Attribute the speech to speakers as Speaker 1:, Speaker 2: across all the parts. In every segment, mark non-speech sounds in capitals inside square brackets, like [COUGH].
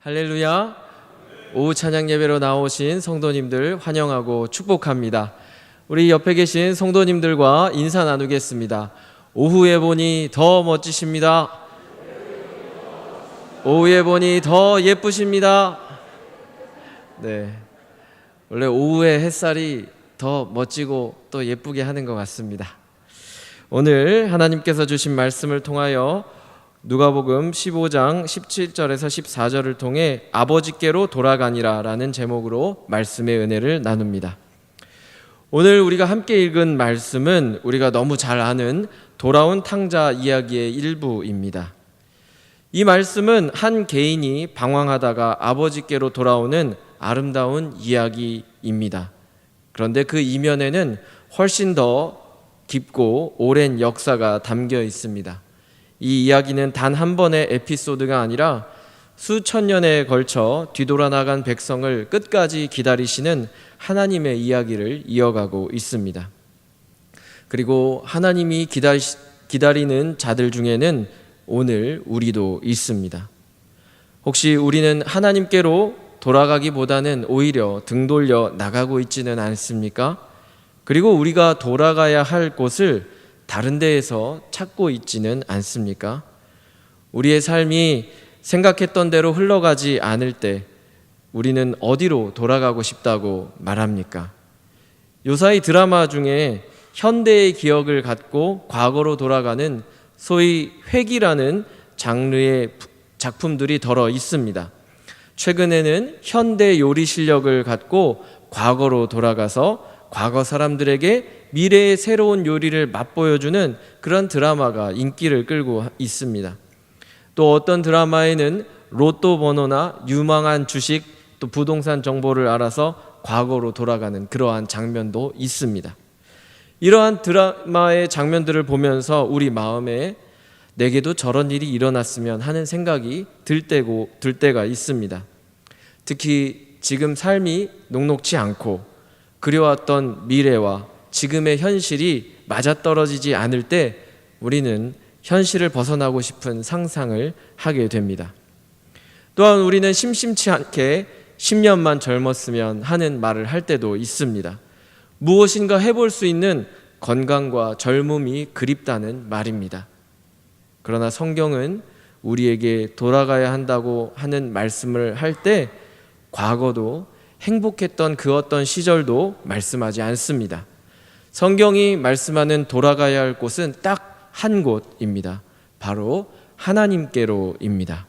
Speaker 1: 할렐루야. 오후 찬양 예배로 나오신 성도님들 환영하고 축복합니다. 우리 옆에 계신 성도님들과 인사 나누겠습니다. 오후에 보니 더 멋지십니다. 오후에 보니 더 예쁘십니다. 네. 원래 오후에 햇살이 더 멋지고 또 예쁘게 하는 것 같습니다. 오늘 하나님께서 주신 말씀을 통하여 누가복음 15장 17절에서 14절을 통해 아버지께로 돌아가니라라는 제목으로 말씀의 은혜를 나눕니다. 오늘 우리가 함께 읽은 말씀은 우리가 너무 잘 아는 돌아온 탕자 이야기의 일부입니다. 이 말씀은 한 개인이 방황하다가 아버지께로 돌아오는 아름다운 이야기입니다. 그런데 그 이면에는 훨씬 더 깊고 오랜 역사가 담겨 있습니다. 이 이야기는 단 한 번의 에피소드가 아니라 수천 년에 걸쳐 뒤돌아 나간 백성을 끝까지 기다리시는 하나님의 이야기를 이어가고 있습니다. 그리고 하나님이 기다리, 기다리는 자들 중에는 오늘 우리도 있습니다. 혹시 우리는 하나님께로 돌아가기보다는 오히려 등 돌려 나가고 있지는 않습니까? 그리고 우리가 돌아가야 할 곳을 다른 데에서 찾고 있지는 않습니까? 우리의 삶이 생각했던 대로 흘러가지 않을 때 우리는 어디로 돌아가고 싶다고 말합니까? 요사이 드라마 중에 현대의 기억을 갖고 과거로 돌아가는 소위 회기라는 장르의 작품들이 덜어 있습니다. 최근에는 현대 요리 실력을 갖고 과거로 돌아가서 과거 사람들에게 미래의 새로운 요리를 맛보여주는 그런 드라마가 인기를 끌고 있습니다. 또 어떤 드라마에는 로또 번호나 유망한 주식 또 부동산 정보를 알아서 과거로 돌아가는 그러한 장면도 있습니다. 이러한 드라마의 장면들을 보면서 우리 마음에 내게도 저런 일이 일어났으면 하는 생각이 들 때고 들 때가 있습니다. 특히 지금 삶이 녹록치 않고 그려왔던 미래와 지금의 현실이 맞아떨어지지 않을 때 우리는 현실을 벗어나고 싶은 상상을 하게 됩니다. 또한 우리는 심심치 않게 10년만 젊었으면 하는 말을 할 때도 있습니다. 무엇인가 해볼 수 있는 건강과 젊음이 그립다는 말입니다. 그러나 성경은 우리에게 돌아가야 한다고 하는 말씀을 할 때 과거도 행복했던 그 어떤 시절도 말씀하지 않습니다. 성경이 말씀하는 돌아가야 할 곳은 딱 한 곳입니다. 바로 하나님께로입니다.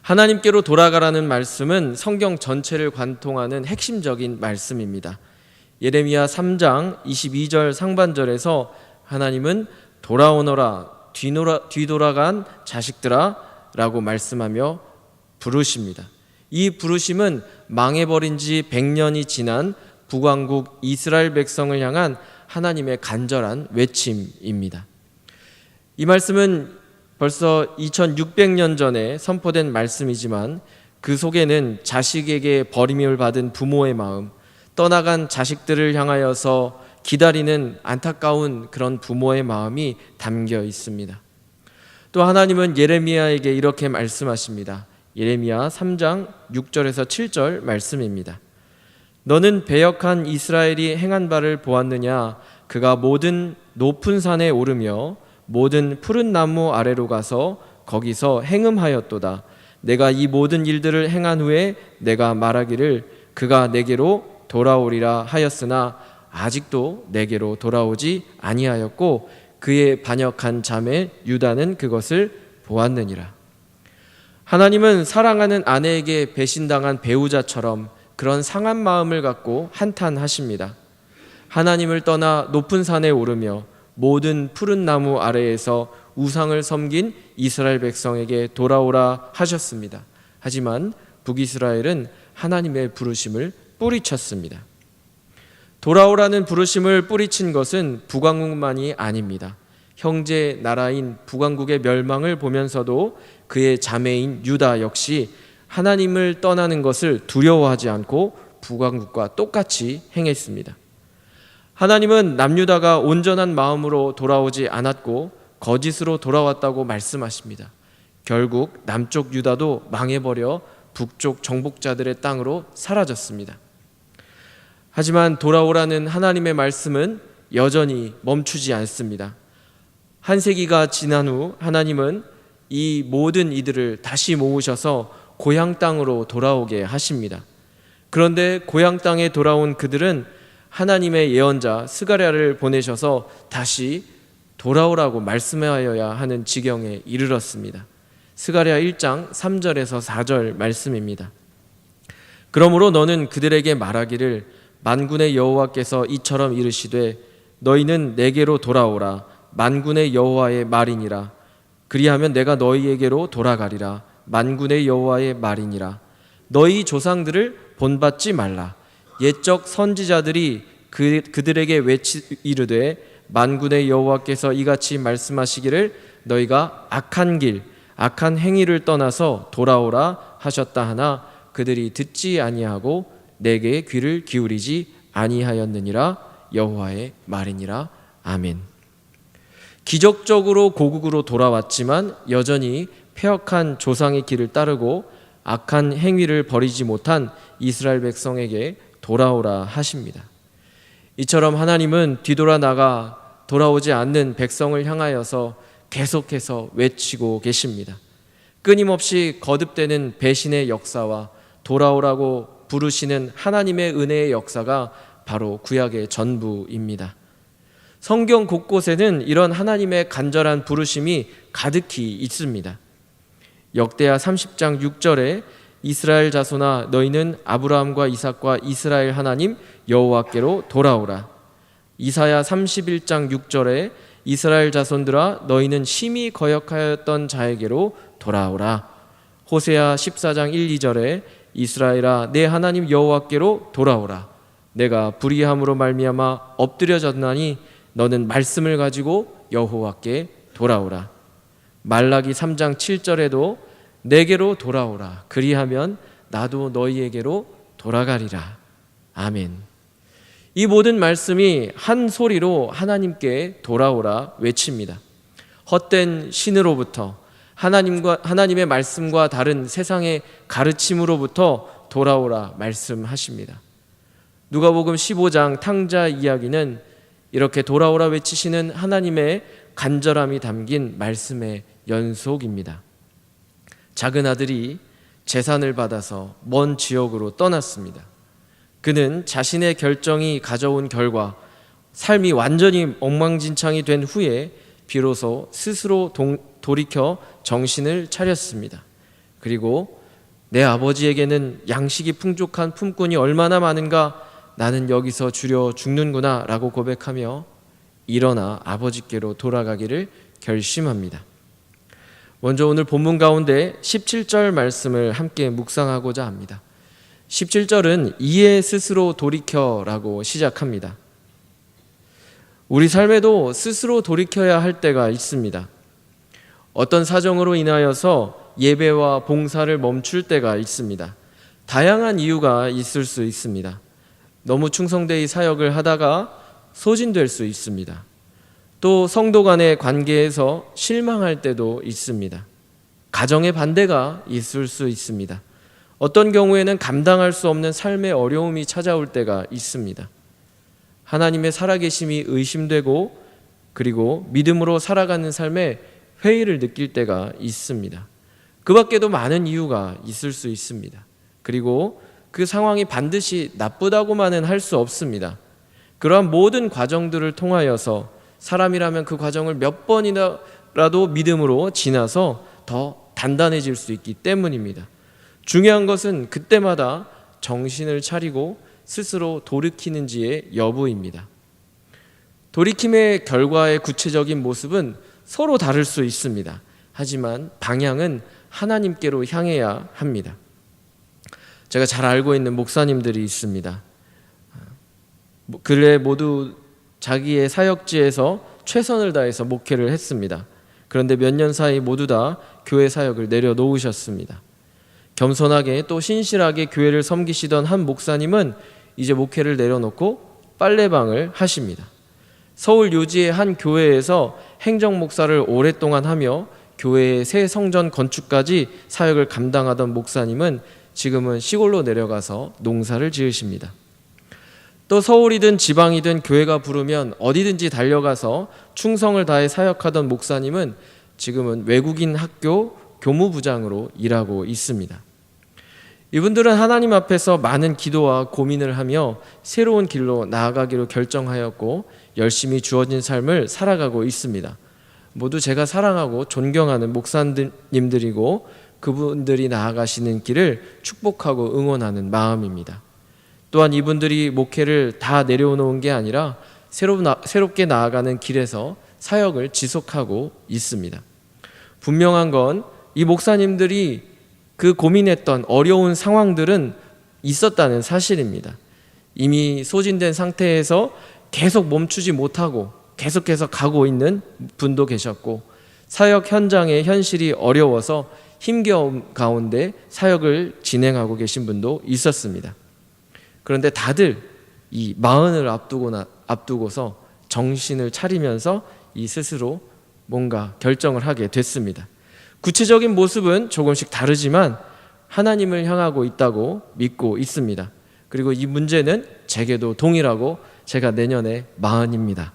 Speaker 1: 하나님께로 돌아가라는 말씀은 성경 전체를 관통하는 핵심적인 말씀입니다. 예레미야 3장 22절 상반절에서 하나님은 돌아오너라 뒤돌아, 뒤돌아간 자식들아 라고 말씀하며 부르십니다. 이 부르심은 망해버린 지 100년이 지난 북왕국 이스라엘 백성을 향한 하나님의 간절한 외침입니다. 이 말씀은 벌써 2600년 전에 선포된 말씀이지만 그 속에는 자식에게 버림을 받은 부모의 마음, 떠나간 자식들을 향하여서 기다리는 안타까운 그런 부모의 마음이 담겨 있습니다. 또 하나님은 예레미야에게 이렇게 말씀하십니다. 예레미야 3장 6절에서 7절 말씀입니다. 너는 배역한 이스라엘이 행한 바를 보았느냐? 그가 모든 높은 산에 오르며 모든 푸른 나무 아래로 가서 거기서 행음하였도다. 내가 이 모든 일들을 행한 후에 내가 말하기를 그가 내게로 돌아오리라 하였으나 아직도 내게로 돌아오지 아니하였고 그의 반역한 자매 유다는 그것을 보았느니라. 하나님은 사랑하는 아내에게 배신당한 배우자처럼 그런 상한 마음을 갖고 한탄하십니다. 하나님을 떠나 높은 산에 오르며 모든 푸른 나무 아래에서 우상을 섬긴 이스라엘 백성에게 돌아오라 하셨습니다. 하지만 북이스라엘은 하나님의 부르심을 뿌리쳤습니다. 돌아오라는 부르심을 뿌리친 것은 북왕국만이 아닙니다. 형제 나라인 북왕국의 멸망을 보면서도 그의 자매인 유다 역시 하나님을 떠나는 것을 두려워하지 않고 북왕국과 똑같이 행했습니다. 하나님은 남유다가 온전한 마음으로 돌아오지 않았고 거짓으로 돌아왔다고 말씀하십니다. 결국 남쪽 유다도 망해버려 북쪽 정복자들의 땅으로 사라졌습니다. 하지만 돌아오라는 하나님의 말씀은 여전히 멈추지 않습니다. 한 세기가 지난 후 하나님은 이 모든 이들을 다시 모으셔서 고향 땅으로 돌아오게 하십니다. 그런데 고향 땅에 돌아온 그들은 하나님의 예언자 스가랴를 보내셔서 다시 돌아오라고 말씀하여야 하는 지경에 이르렀습니다. 스가랴 1장 3절에서 4절 말씀입니다. 그러므로 너는 그들에게 말하기를 만군의 여호와께서 이처럼 이르시되 너희는 내게로 돌아오라 만군의 여호와의 말이니라 그리하면 내가 너희에게로 돌아가리라 만군의 여호와의 말이니라. 너희 조상들을 본받지 말라. 옛적 선지자들이 그, 그들에게 외치 이르되 만군의 여호와께서 이같이 말씀하시기를 너희가 악한 길 악한 행위를 떠나서 돌아오라 하셨다 하나 그들이 듣지 아니하고 내게 귀를 기울이지 아니하였느니라. 여호와의 말이니라. 아멘. 기적적으로 고국으로 돌아왔지만 여전히 폐역한 조상의 길을 따르고 악한 행위를 버리지 못한 이스라엘 백성에게 돌아오라 하십니다. 이처럼 하나님은 뒤돌아 나가 돌아오지 않는 백성을 향하여서 계속해서 외치고 계십니다. 끊임없이 거듭되는 배신의 역사와 돌아오라고 부르시는 하나님의 은혜의 역사가 바로 구약의 전부입니다. 성경 곳곳에는 이런 하나님의 간절한 부르심이 가득히 있습니다. 역대하 30장 6절에 이스라엘 자손아 너희는 아브라함과 이삭과 이스라엘 하나님 여호와께로 돌아오라. 이사야 31장 6절에 이스라엘 자손들아 너희는 심히 거역하였던 자에게로 돌아오라. 호세아 14장 1, 2절에 이스라엘아 내 하나님 여호와께로 돌아오라. 내가 불의함으로 말미암아 엎드려졌나니 너는 말씀을 가지고 여호와께 돌아오라. 말라기 3장 7절에도 내게로 돌아오라. 그리하면 나도 너희에게로 돌아가리라. 아멘. 이 모든 말씀이 한 소리로 하나님께 돌아오라 외칩니다. 헛된 신으로부터 하나님과 하나님의 말씀과 다른 세상의 가르침으로부터 돌아오라 말씀하십니다. 누가복음 15장 탕자 이야기는 이렇게 돌아오라 외치시는 하나님의 간절함이 담긴 말씀의 연속입니다. 작은 아들이 재산을 받아서 먼 지역으로 떠났습니다. 그는 자신의 결정이 가져온 결과 삶이 완전히 엉망진창이 된 후에 비로소 스스로 동, 돌이켜 정신을 차렸습니다. 그리고 내 아버지에게는 양식이 풍족한 품꾼이 얼마나 많은가 나는 여기서 주려 죽는구나 라고 고백하며 일어나 아버지께로 돌아가기를 결심합니다. 먼저 오늘 본문 가운데 17절 말씀을 함께 묵상하고자 합니다. 17절은 이에 스스로 돌이켜라고 시작합니다. 우리 삶에도 스스로 돌이켜야 할 때가 있습니다. 어떤 사정으로 인하여서 예배와 봉사를 멈출 때가 있습니다. 다양한 이유가 있을 수 있습니다. 너무 충성되이 사역을 하다가 소진될 수 있습니다. 또 성도 간의 관계에서 실망할 때도 있습니다. 가정의 반대가 있을 수 있습니다. 어떤 경우에는 감당할 수 없는 삶의 어려움이 찾아올 때가 있습니다. 하나님의 살아계심이 의심되고 그리고 믿음으로 살아가는 삶에 회의를 느낄 때가 있습니다. 그 밖에도 많은 이유가 있을 수 있습니다. 그리고 그 상황이 반드시 나쁘다고만은 할 수 없습니다. 그러한 모든 과정들을 통하여서 사람이라면 그 과정을 몇 번이나라도 믿음으로 지나서 더 단단해질 수 있기 때문입니다. 중요한 것은 그때마다 정신을 차리고 스스로 돌이키는지의 여부입니다. 돌이킴의 결과의 구체적인 모습은 서로 다를 수 있습니다. 하지만 방향은 하나님께로 향해야 합니다. 제가 잘 알고 있는 목사님들이 있습니다. 근래 모두 자기의 사역지에서 최선을 다해서 목회를 했습니다. 그런데 몇 년 사이 모두 다 교회 사역을 내려놓으셨습니다. 겸손하게 또 신실하게 교회를 섬기시던 한 목사님은 이제 목회를 내려놓고 빨래방을 하십니다. 서울 요지의 한 교회에서 행정 목사를 오랫동안 하며 교회의 새 성전 건축까지 사역을 감당하던 목사님은 지금은 시골로 내려가서 농사를 지으십니다. 또 서울이든 지방이든 교회가 부르면 어디든지 달려가서 충성을 다해 사역하던 목사님은 지금은 외국인 학교 교무부장으로 일하고 있습니다. 이분들은 하나님 앞에서 많은 기도와 고민을 하며 새로운 길로 나아가기로 결정하였고 열심히 주어진 삶을 살아가고 있습니다. 모두 제가 사랑하고 존경하는 목사님들이고 그분들이 나아가시는 길을 축복하고 응원하는 마음입니다. 또한 이분들이 목회를 다 내려놓은 게 아니라 새롭게 나아가는 길에서 사역을 지속하고 있습니다. 분명한 건 이 목사님들이 그 고민했던 어려운 상황들은 있었다는 사실입니다. 이미 소진된 상태에서 계속 멈추지 못하고 계속해서 가고 있는 분도 계셨고 사역 현장의 현실이 어려워서 힘겨움 가운데 사역을 진행하고 계신 분도 있었습니다. 그런데 다들 이 마흔을 앞두고나 앞두고서 정신을 차리면서 이 스스로 뭔가 결정을 하게 됐습니다. 구체적인 모습은 조금씩 다르지만 하나님을 향하고 있다고 믿고 있습니다. 그리고 이 문제는 제게도 동일하고 제가 내년에 마흔입니다.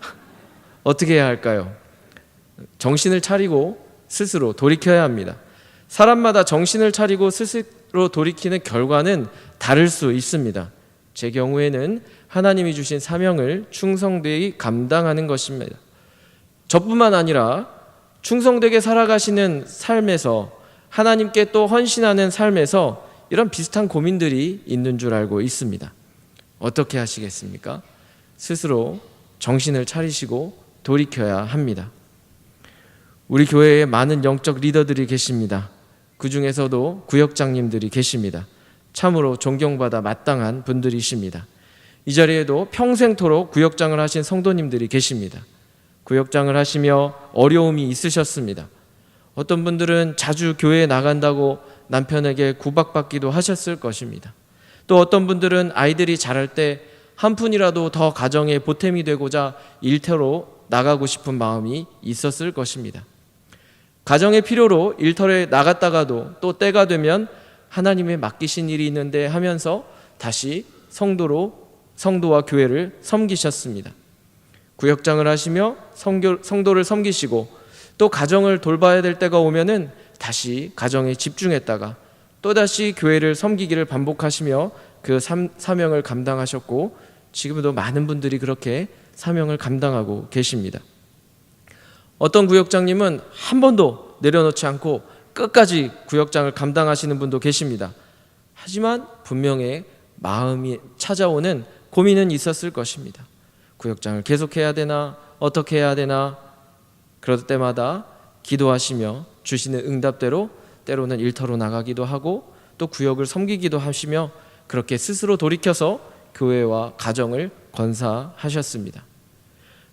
Speaker 1: [LAUGHS] 어떻게 해야 할까요? 정신을 차리고 스스로 돌이켜야 합니다. 사람마다 정신을 차리고 스스 로 돌이키는 결과는 다를 수 있습니다. 제 경우에는 하나님이 주신 사명을 충성되이 감당하는 것입니다. 저뿐만 아니라 충성되게 살아가시는 삶에서 하나님께 또 헌신하는 삶에서 이런 비슷한 고민들이 있는 줄 알고 있습니다. 어떻게 하시겠습니까? 스스로 정신을 차리시고 돌이켜야 합니다. 우리 교회에 많은 영적 리더들이 계십니다. 그 중에서도 구역장님들이 계십니다. 참으로 존경받아 마땅한 분들이십니다. 이 자리에도 평생토록 구역장을 하신 성도님들이 계십니다. 구역장을 하시며 어려움이 있으셨습니다. 어떤 분들은 자주 교회에 나간다고 남편에게 구박받기도 하셨을 것입니다. 또 어떤 분들은 아이들이 자랄 때 한 푼이라도 더 가정에 보탬이 되고자 일터로 나가고 싶은 마음이 있었을 것입니다. 가정의 필요로 일터에 나갔다가도 또 때가 되면 하나님의 맡기신 일이 있는데 하면서 다시 성도로 성도와 교회를 섬기셨습니다. 구역장을 하시며 성교, 성도를 섬기시고 또 가정을 돌봐야 될 때가 오면은 다시 가정에 집중했다가 또 다시 교회를 섬기기를 반복하시며 그 삼, 사명을 감당하셨고 지금도 많은 분들이 그렇게 사명을 감당하고 계십니다. 어떤 구역장님은 한 번도 내려놓지 않고 끝까지 구역장을 감당하시는 분도 계십니다. 하지만 분명히 마음이 찾아오는 고민은 있었을 것입니다. 구역장을 계속해야 되나 어떻게 해야 되나 그럴 때마다 기도하시며 주시는 응답대로 때로는 일터로 나가기도 하고 또 구역을 섬기기도 하시며 그렇게 스스로 돌이켜서 교회와 가정을 건사하셨습니다.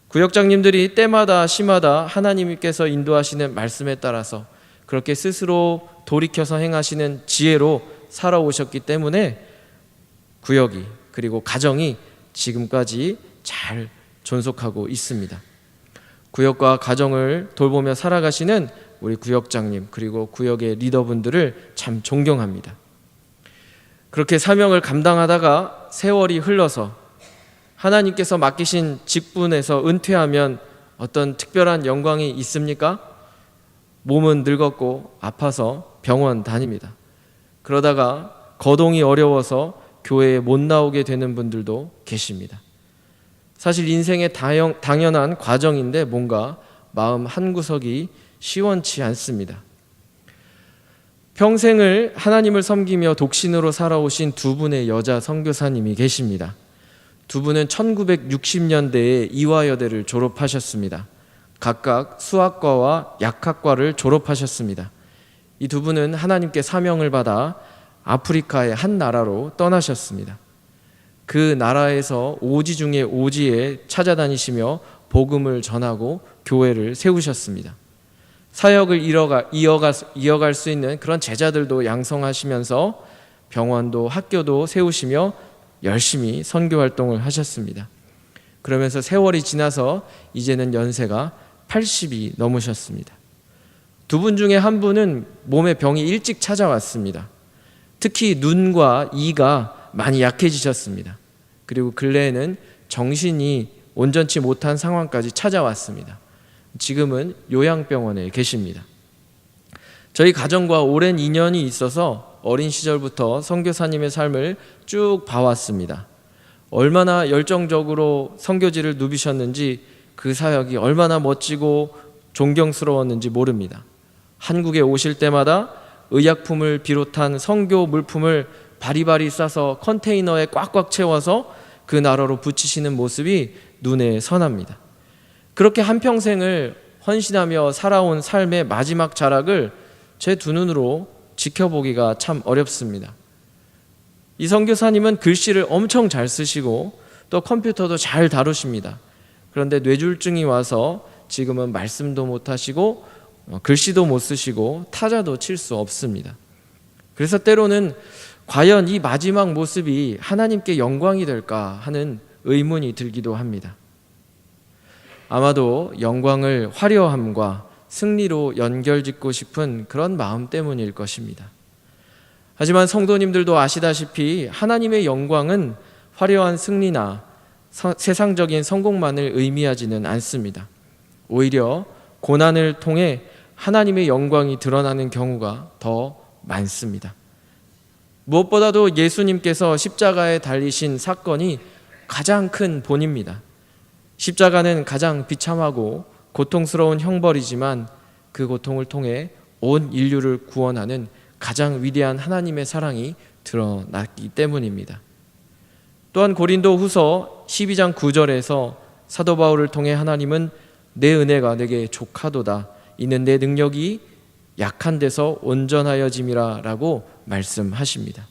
Speaker 1: 구역장님들이 때마다 시마다 하나님께서 인도하시는 말씀에 따라서 그렇게 스스로 돌이켜서 행하시는 지혜로 살아오셨기 때문에 구역이 그리고 가정이 지금까지 잘 존속하고 있습니다. 구역과 가정을 돌보며 살아가시는 우리 구역장님 그리고 구역의 리더분들을 참 존경합니다. 그렇게 사명을 감당하다가 세월이 흘러서 하나님께서 맡기신 직분에서 은퇴하면 어떤 특별한 영광이 있습니까? 몸은 늙었고 아파서 병원 다닙니다. 그러다가 거동이 어려워서 교회에 못 나오게 되는 분들도 계십니다. 사실 인생의 다영, 당연한 과정인데 뭔가 마음 한구석이 시원치 않습니다. 평생을 하나님을 섬기며 독신으로 살아오신 두 분의 여자 선교사님이 계십니다. 두 분은 1960년대에 이화여대를 졸업하셨습니다. 각각 수학과와 약학과를 졸업하셨습니다. 이 두 분은 하나님께 사명을 받아 아프리카의 한 나라로 떠나셨습니다. 그 나라에서 오지 중에 오지에 찾아다니시며 복음을 전하고 교회를 세우셨습니다. 사역을 이어가, 이어가, 이어갈 수 있는 그런 제자들도 양성하시면서 병원도 학교도 세우시며 열심히 선교 활동을 하셨습니다. 그러면서 세월이 지나서 이제는 연세가 80이 넘으셨습니다. 두 분 중에 한 분은 몸에 병이 일찍 찾아왔습니다. 특히 눈과 이가 많이 약해지셨습니다. 그리고 근래에는 정신이 온전치 못한 상황까지 찾아왔습니다. 지금은 요양병원에 계십니다. 저희 가정과 오랜 인연이 있어서 어린 시절부터 선교사님의 삶을 쭉 봐왔습니다. 얼마나 열정적으로 선교지를 누비셨는지 그 사역이 얼마나 멋지고 존경스러웠는지 모릅니다. 한국에 오실 때마다 의약품을 비롯한 선교 물품을 바리바리 싸서 컨테이너에 꽉꽉 채워서 그 나라로 붙이시는 모습이 눈에 선합니다. 그렇게 한평생을 헌신하며 살아온 삶의 마지막 자락을 제 두 눈으로 지켜보기가 참 어렵습니다. 이 선교사님은 글씨를 엄청 잘 쓰시고 또 컴퓨터도 잘 다루십니다. 그런데 뇌졸중이 와서 지금은 말씀도 못 하시고 어, 글씨도 못 쓰시고 타자도 칠 수 없습니다. 그래서 때로는 과연 이 마지막 모습이 하나님께 영광이 될까 하는 의문이 들기도 합니다. 아마도 영광을 화려함과 승리로 연결짓고 싶은 그런 마음 때문일 것입니다. 하지만 성도님들도 아시다시피 하나님의 영광은 화려한 승리나 서- 세상적인 성공만을 의미하지는 않습니다. 오히려 고난을 통해 하나님의 영광이 드러나는 경우가 더 많습니다. 무엇보다도 예수님께서 십자가에 달리신 사건이 가장 큰 본입니다. 십자가는 가장 비참하고 고통스러운 형벌이지만 그 고통을 통해 온 인류를 구원하는 가장 위대한 하나님의 사랑이 드러났기 때문입니다. 또한 고린도 후서 12장 9절에서 사도 바울을 통해 하나님은 내 은혜가 내게 족하도다. 이는 내 능력이 약한 데서 온전하여짐이라 라고 말씀하십니다.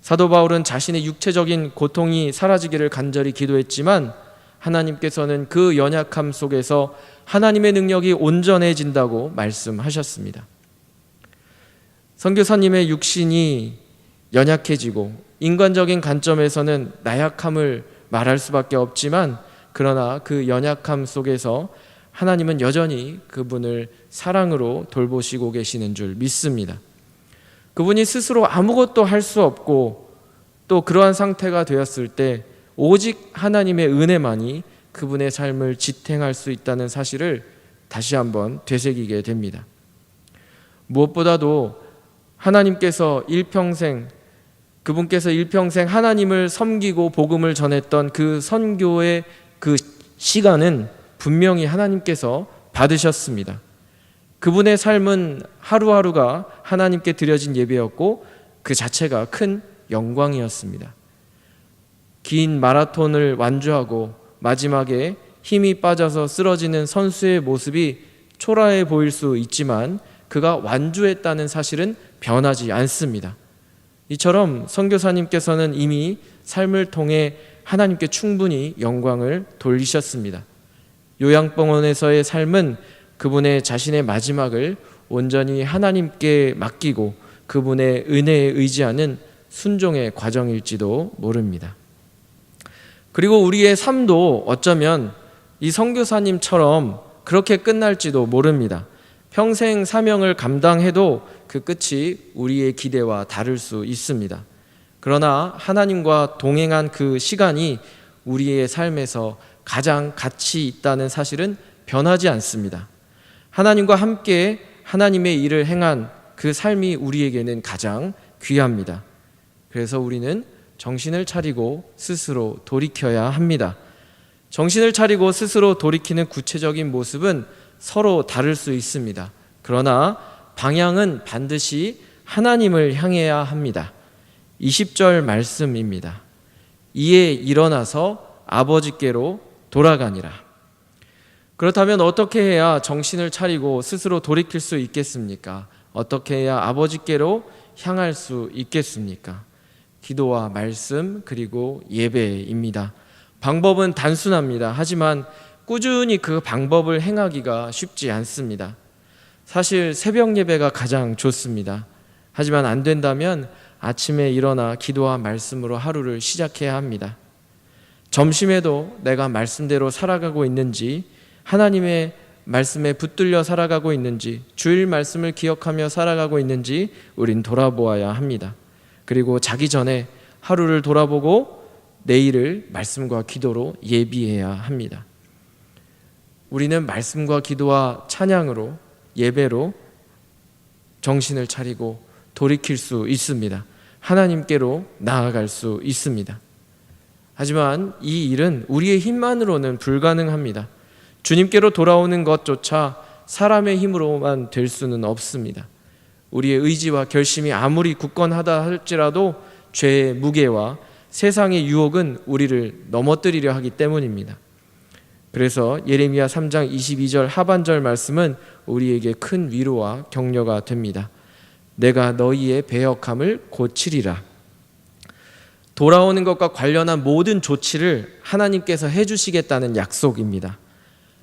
Speaker 1: 사도 바울은 자신의 육체적인 고통이 사라지기를 간절히 기도했지만 하나님께서는 그 연약함 속에서 하나님의 능력이 온전해진다고 말씀하셨습니다. 선교사님의 육신이 연약해지고 인간적인 관점에서는 나약함을 말할 수밖에 없지만 그러나 그 연약함 속에서 하나님은 여전히 그분을 사랑으로 돌보시고 계시는 줄 믿습니다. 그분이 스스로 아무것도 할 수 없고 또 그러한 상태가 되었을 때 오직 하나님의 은혜만이 그분의 삶을 지탱할 수 있다는 사실을 다시 한번 되새기게 됩니다. 무엇보다도 하나님께서 일평생 그분께서 일평생 하나님을 섬기고 복음을 전했던 그 선교의 그 시간은 분명히 하나님께서 받으셨습니다. 그분의 삶은 하루하루가 하나님께 드려진 예배였고 그 자체가 큰 영광이었습니다. 긴 마라톤을 완주하고 마지막에 힘이 빠져서 쓰러지는 선수의 모습이 초라해 보일 수 있지만 그가 완주했다는 사실은 변하지 않습니다. 이처럼 선교사님께서는 이미 삶을 통해 하나님께 충분히 영광을 돌리셨습니다. 요양병원에서의 삶은 그분의 자신의 마지막을 온전히 하나님께 맡기고 그분의 은혜에 의지하는 순종의 과정일지도 모릅니다. 그리고 우리의 삶도 어쩌면 이 선교사님처럼 그렇게 끝날지도 모릅니다. 평생 사명을 감당해도 그 끝이 우리의 기대와 다를 수 있습니다. 그러나 하나님과 동행한 그 시간이 우리의 삶에서 가장 가치 있다는 사실은 변하지 않습니다. 하나님과 함께 하나님의 일을 행한 그 삶이 우리에게는 가장 귀합니다. 그래서 우리는 정신을 차리고 스스로 돌이켜야 합니다. 정신을 차리고 스스로 돌이키는 구체적인 모습은 서로 다를 수 있습니다. 그러나 방향은 반드시 하나님을 향해야 합니다. 20절 말씀입니다. 이에 일어나서 아버지께로 돌아가니라. 그렇다면 어떻게 해야 정신을 차리고 스스로 돌이킬 수 있겠습니까? 어떻게 해야 아버지께로 향할 수 있겠습니까? 기도와 말씀 그리고 예배입니다. 방법은 단순합니다. 하지만 꾸준히 그 방법을 행하기가 쉽지 않습니다. 사실 새벽 예배가 가장 좋습니다. 하지만 안 된다면 아침에 일어나 기도와 말씀으로 하루를 시작해야 합니다. 점심에도 내가 말씀대로 살아가고 있는지 하나님의 말씀에 붙들려 살아가고 있는지, 주일 말씀을 기억하며 살아가고 있는지 우린 돌아보아야 합니다. 그리고 자기 전에 하루를 돌아보고 내일을 말씀과 기도로 예비해야 합니다. 우리는 말씀과 기도와 찬양으로 예배로 정신을 차리고 돌이킬 수 있습니다. 하나님께로 나아갈 수 있습니다. 하지만 이 일은 우리의 힘만으로는 불가능합니다. 주님께로 돌아오는 것조차 사람의 힘으로만 될 수는 없습니다. 우리의 의지와 결심이 아무리 굳건하다 할지라도 죄의 무게와 세상의 유혹은 우리를 넘어뜨리려 하기 때문입니다. 그래서 예레미야 3장 22절 하반절 말씀은 우리에게 큰 위로와 격려가 됩니다. 내가 너희의 배역함을 고치리라. 돌아오는 것과 관련한 모든 조치를 하나님께서 해주시겠다는 약속입니다.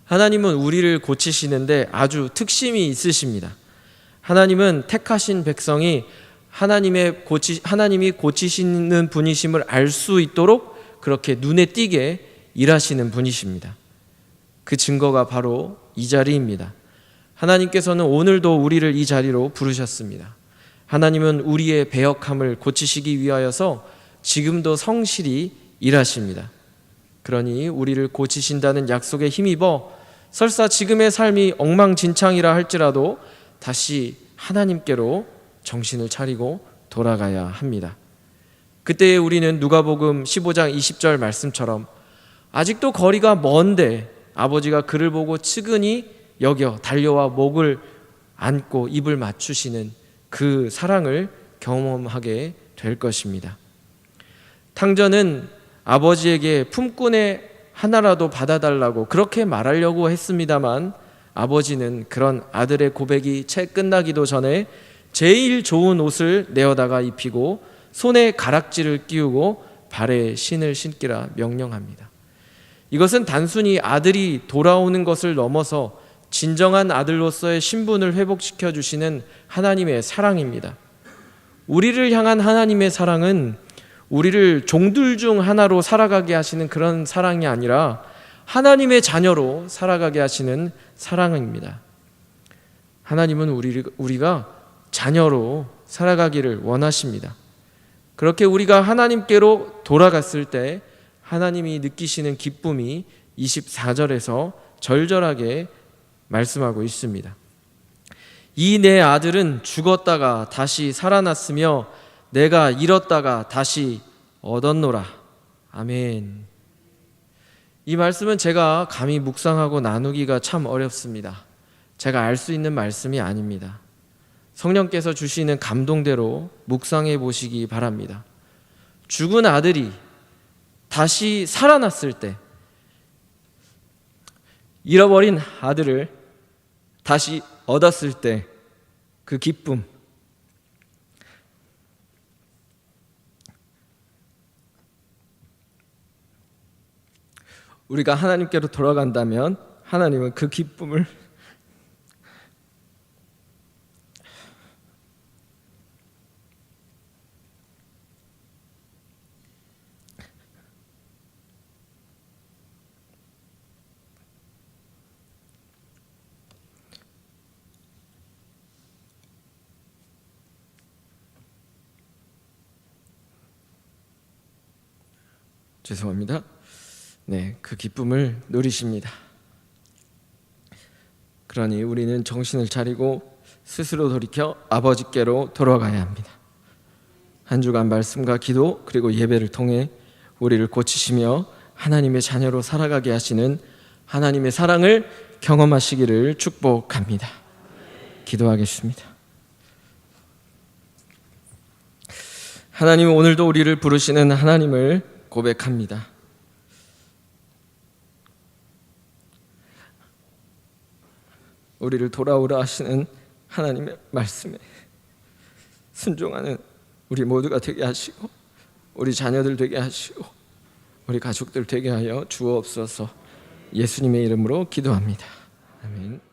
Speaker 1: 하나님은 우리를 고치시는데 아주 특심이 있으십니다. 하나님은 택하신 백성이 하나님의 고치, 하나님이 고치시는 분이심을 알 수 있도록 그렇게 눈에 띄게 일하시는 분이십니다. 그 증거가 바로 이 자리입니다. 하나님께서는 오늘도 우리를 이 자리로 부르셨습니다. 하나님은 우리의 배역함을 고치시기 위하여서 지금도 성실히 일하십니다. 그러니 우리를 고치신다는 약속에 힘입어 설사 지금의 삶이 엉망진창이라 할지라도 다시 하나님께로 정신을 차리고 돌아가야 합니다. 그때 우리는 누가복음 15장 20절 말씀처럼 아직도 거리가 먼데 아버지가 그를 보고 측은히 여겨 달려와 목을 안고 입을 맞추시는 그 사랑을 경험하게 될 것입니다. 탕전은 아버지에게 품꾼의 하나라도 받아달라고 그렇게 말하려고 했습니다만 아버지는 그런 아들의 고백이 채 끝나기도 전에 제일 좋은 옷을 내어다가 입히고 손에 가락지를 끼우고 발에 신을 신기라 명령합니다. 이것은 단순히 아들이 돌아오는 것을 넘어서 진정한 아들로서의 신분을 회복시켜 주시는 하나님의 사랑입니다. 우리를 향한 하나님의 사랑은 우리를 종들 중 하나로 살아가게 하시는 그런 사랑이 아니라 하나님의 자녀로 살아가게 하시는 사랑입니다. 하나님은 우리, 우리가 자녀로 살아가기를 원하십니다. 그렇게 우리가 하나님께로 돌아갔을 때 하나님이 느끼시는 기쁨이 24절에서 절절하게 말씀하고 있습니다. 이 내 아들은 죽었다가 다시 살아났으며 내가 잃었다가 다시 얻었노라. 아멘. 이 말씀은 제가 감히 묵상하고 나누기가 참 어렵습니다. 제가 알 수 있는 말씀이 아닙니다. 성령께서 주시는 감동대로 묵상해 보시기 바랍니다. 죽은 아들이 다시 살아났을 때 잃어버린 아들을 다시 얻었을 때 그 기쁨 우리가 하나님께로 돌아간다면 하나님은 그 기쁨을 죄송합니다. 네, 그 기쁨을 누리십니다. 그러니 우리는 정신을 차리고 스스로 돌이켜 아버지께로 돌아가야 합니다. 한 주간 말씀과 기도 그리고 예배를 통해 우리를 고치시며 하나님의 자녀로 살아가게 하시는 하나님의 사랑을 경험하시기를 축복합니다. 기도하겠습니다. 하나님 오늘도 우리를 부르시는 하나님을 고백합니다. 우리를 돌아오라 하시는 하나님의 말씀에 순종하는 우리 모두가 되게 하시고 우리 자녀들 되게 하시고 우리 가족들 되게 하여 주옵소서 예수님의 이름으로 기도합니다. 아멘.